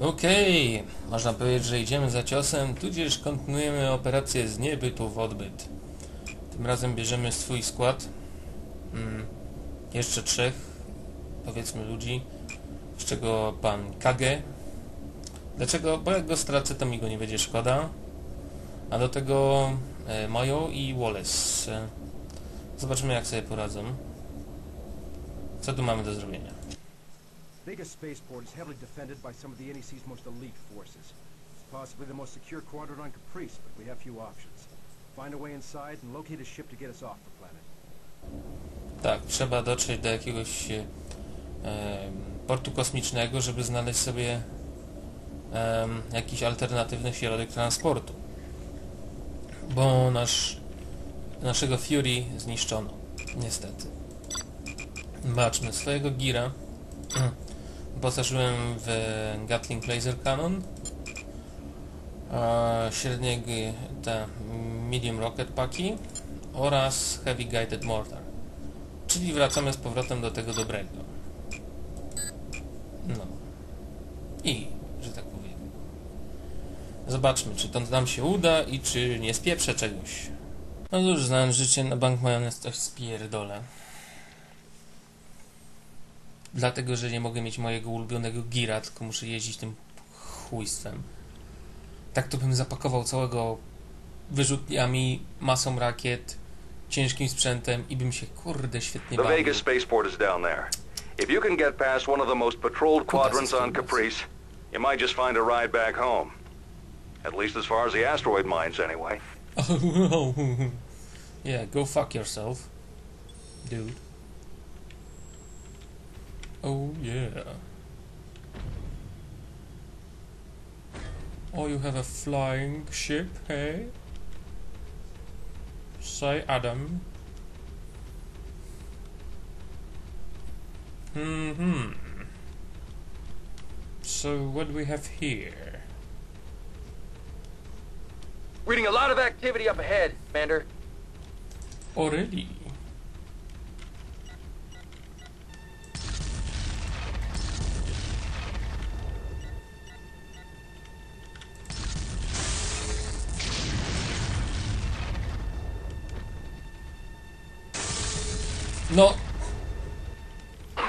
Okej, można powiedzieć, że idziemy za ciosem, tudzież kontynuujemy operację z niebytu w odbyt. Tym razem bierzemy swój skład. Mm, jeszcze trzech, powiedzmy, ludzi, z czego pan Kage. Dlaczego? Bo jak go stracę, to mi go nie będzie szkoda. A do tego e, Mayo i Wallace. E, zobaczymy, jak sobie poradzą. Co tu mamy do zrobienia? Vegas Spaceport is heavily defended by some of the NEC's most elite forces. It's possibly the most secure quadrant on Caprice, but we have few options. Find a way inside and locate a ship to get us off the planet. Tak, trzeba dotrzeć do jakiegoś e, portu kosmicznego, żeby znaleźć sobie em, jakiś alternatywny środek transportu. Bo nasz, naszego Fury zniszczono. Niestety. Zobaczmy, swojego Gira wyposażyłem w Gatling Laser Cannon, średnie te Medium Rocket Paki oraz Heavy Guided Mortar. Czyli wracamy z powrotem do tego dobrego. No. I, że tak powiem. Zobaczmy, czy to nam się uda i czy nie spieprzę czegoś. No cóż, znając życie na bank majonez coś spierdolę. Dlatego, że nie mogę mieć mojego ulubionego gira, tylko muszę jeździć tym chujstwem. Tak to bym zapakował całego wyrzutniami, masą rakiet, ciężkim sprzętem i bym się kurde świetnie The bawił. Vegas spaceport is down there. If you can get past one of the most patrolled quadrants on Caprice, you might just find a ride back home. At least as far as the asteroid mines, anyway. yeah, go fuck yourself, dude. Oh yeah. Oh, you have a flying ship, hey? Say Adam. Hmm. So what do we have here? Reading a lot of activity up ahead, Commander. Oh, No.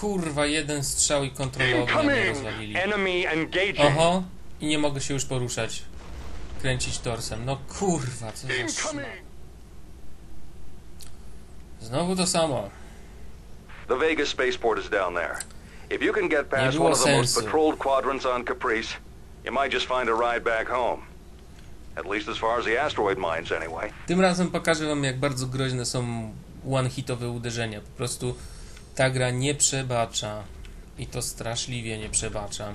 Kurwa, jeden strzał i kontrolowy mnie rozwalili. Oho, i nie mogę się już poruszać. Kręcić torsem. No kurwa, co za szma. Znowu to samo. The Vegas spaceport is down there. If you can get past one of the most patrolled quadrants on Caprice, you might just find a ride back home. At least as far as the asteroid mines, anyway. Tym razem pokażę wam, jak bardzo groźne są one-hitowe uderzenia. Po prostu ta gra nie przebacza. I to straszliwie nie przebacza.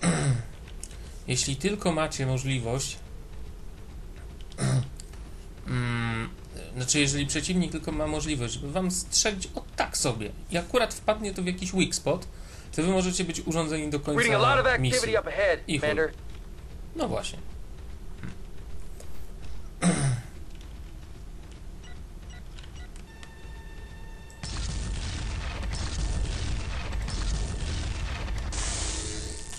Jeśli tylko macie możliwość mm, znaczy jeżeli przeciwnik tylko ma możliwość, żeby wam strzelić o tak sobie i akurat wpadnie to w jakiś weak spot, to wy możecie być urządzeni do końca misji. I chuj. No właśnie.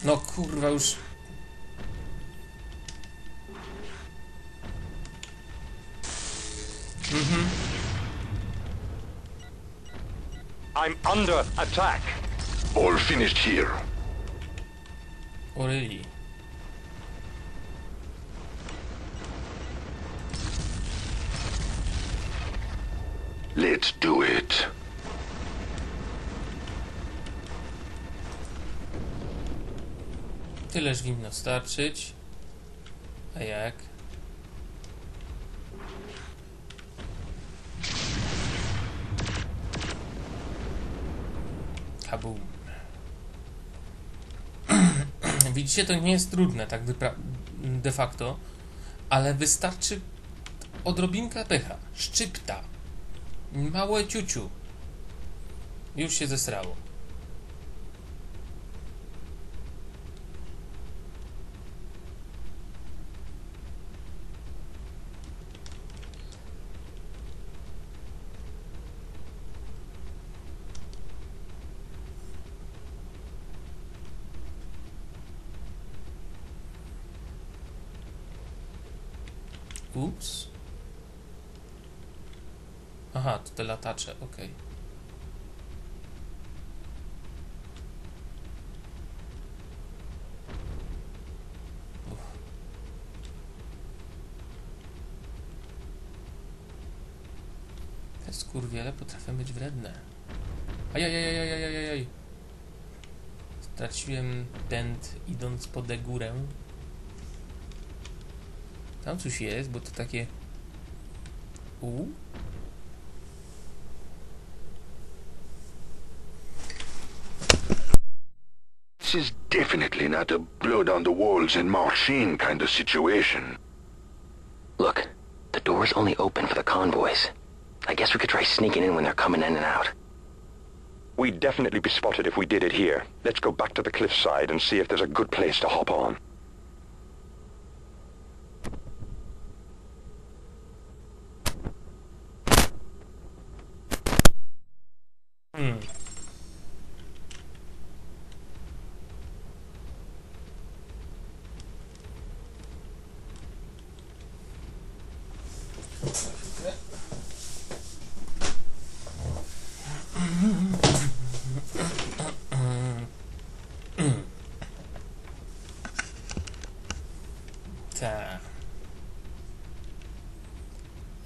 No kurwa już. I'm under attack. All finished here. Already. Let's do it. Tyleż winno starczyć. A jak? Kabum. Widzicie, to nie jest trudne, tak de facto, ale wystarczy odrobinka pecha, szczypta, małe ciuciu. Już się zesrało. Ups. Aha, to te latacze, okej. Uff. Skurwiele potrafią być wredne. Ajajajajajajajaj. Straciłem idąc górę. Tam coś jest, bo to takie... U? This is definitely not a blood on the walls and march in kind of situation. Look, the door's only open for the convoys. I guess we could try sneaking in when they're coming in and out. We'd definitely be spotted if we did it here. Let's go back to the cliffside and see if there's a good place to hop on.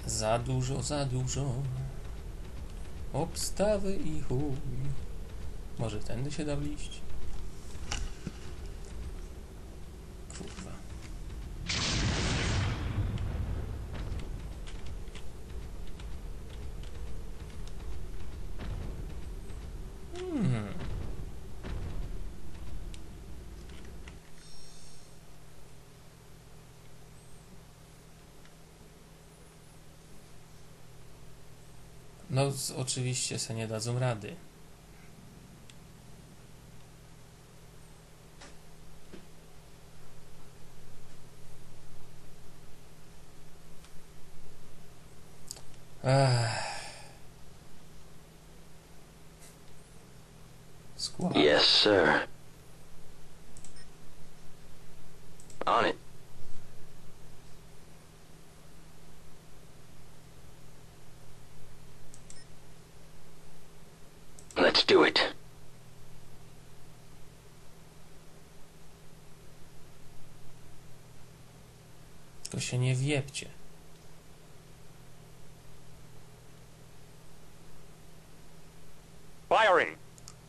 Za dużo, za dużo. Obstawy i chuj. Może tędy się da wliść? Kurwa. Hmm. No, oczywiście se nie dadzą rady. Ech. Yes, sir. Nie wiepcie. Firing!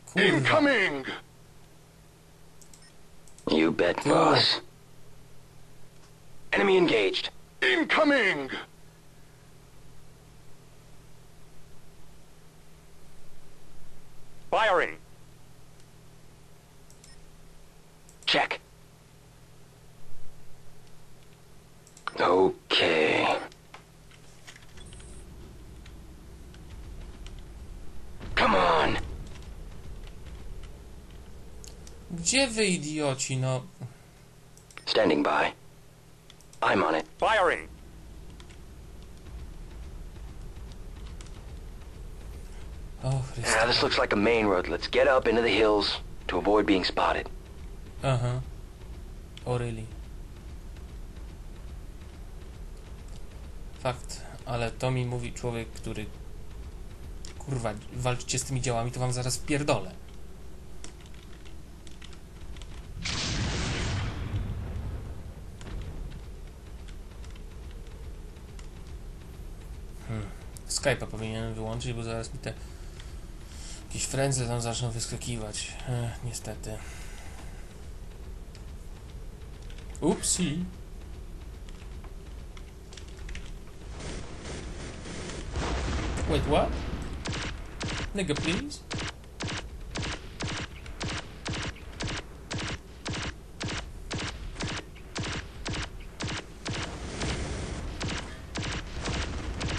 Kurwa. Incoming! You bet, boss. Enemy engaged. Incoming! Firing! Check. Okay. Come on. Gdzie wy idioci, no? Standing by. I'm on it. Firing! Oh, Chryste. this looks like a main road. Let's get up into the hills to avoid being spotted. Uh-huh. Oh, really. Fakt, ale to mi mówi człowiek, który... Kurwa, walczcie z tymi działami, to wam zaraz wpierdolę. Hmm. Skype'a powinienem wyłączyć, bo zaraz mi te jakieś frędzle tam zaczną wyskakiwać. Ech, niestety. Upsi. Wait, what? Nigga, please.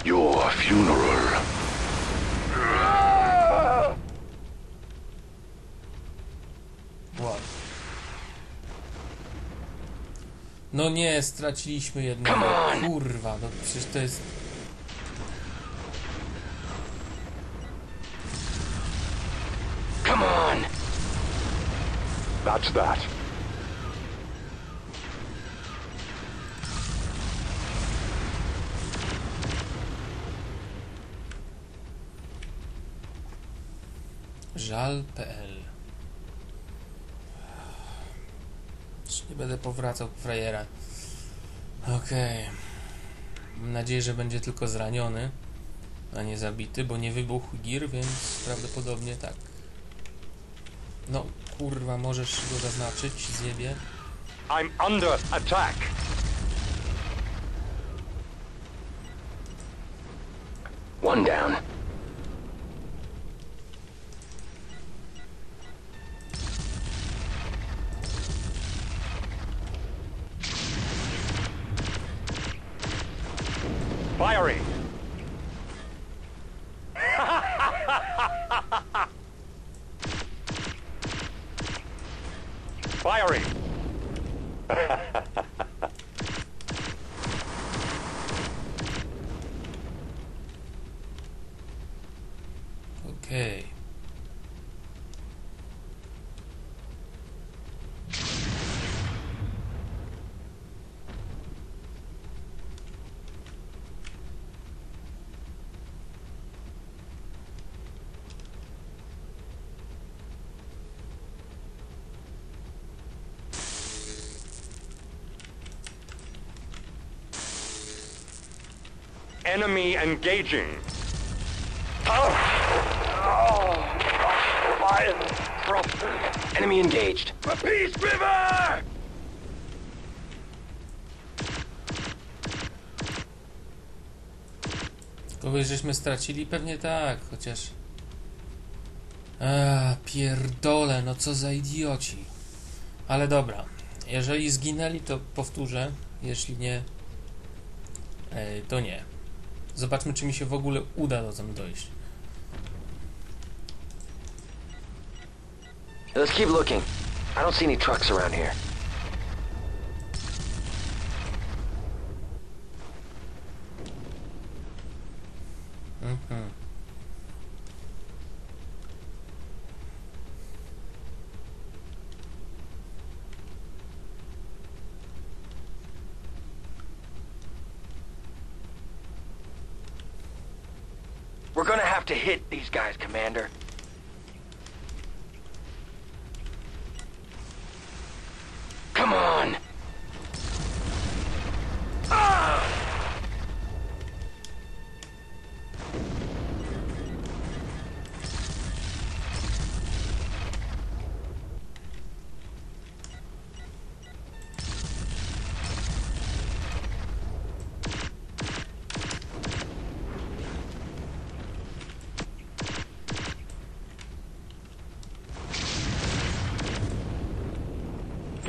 Your funeral. What? No nie, straciliśmy jednego. Kurwa, no przecież to jest... Watch that. Żal.pl Nie będę powracał frajera. Okej. Okay. Mam nadzieję, że będzie tylko zraniony, a nie zabity, bo nie wybuchł gir, więc prawdopodobnie tak. No, kurwa, możesz go zaznaczyć, zjebie. I'm under attack. One down. Firing. Enemy engaging. Enemy engaged. The Peace River! Kogoś żeśmy stracili? Pewnie tak, chociaż... A, pierdole, no co za idioci. Ale dobra, jeżeli zginęli, to powtórzę, jeśli nie, e, to nie. Zobaczmy, czy mi się w ogóle uda do tam dojść. Let's keep looking. I don't see any trucks around here. We're gonna have to hit these guys, Commander.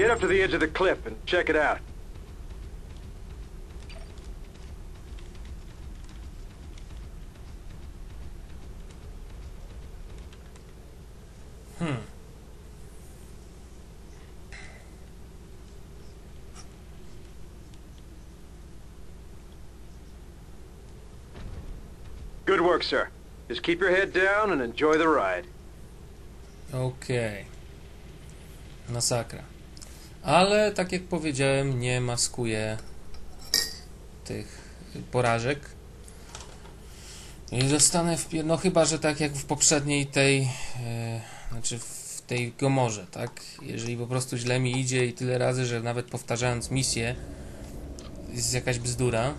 Get up to the edge of the cliff and check it out. Hmm. Good work, sir. Just keep your head down and enjoy the ride. Okej. Masakra. Ale tak jak powiedziałem, nie maskuje tych porażek. I zostanę w. No chyba, że tak jak w poprzedniej tej... E, znaczy w tej Gomorze, tak? Jeżeli po prostu źle mi idzie i tyle razy, że nawet powtarzając misję jest jakaś bzdura,